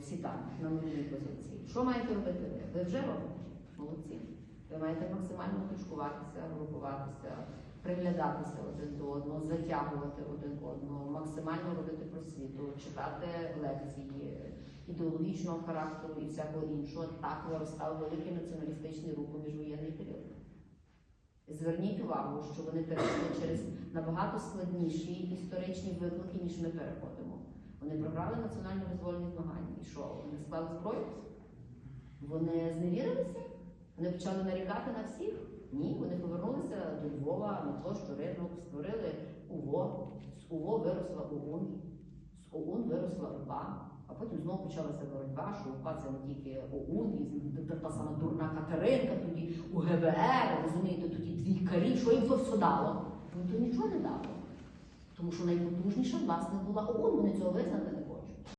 всі там, на нулівій позиції. Що маєте робити ви? Ви вже робите? Молодці. Ви маєте максимально кружкуватися, групуватися, приглядатися один до одного, затягувати один одного, максимально робити просвіту, читати лекції ідеологічного характеру і всякого іншого. Так виростав великий націоналістичний рух у міжвоєнний період. Зверніть увагу, що вони перейшли через набагато складніші історичні виклики, ніж ми переходимо. Вони програли національно визвольні змагання. І що? Вони склали зброю? Вони зневірилися? Вони почали нарікати на всіх? Ні, вони повернулися до Львова на площу ринок, створили УВО. З УВО виросла ОУН, з ОУН виросла УПА, а потім знову почалася боротьба, що УПА це не тільки ОУН, і та, сама дурна Катеринка, тоді УГБР, розумієте, тоді двійкарі, що їм то все дало? Ну то нічого не дало. Тому що найпотужніша, власне, була ООН, вони цього визнали,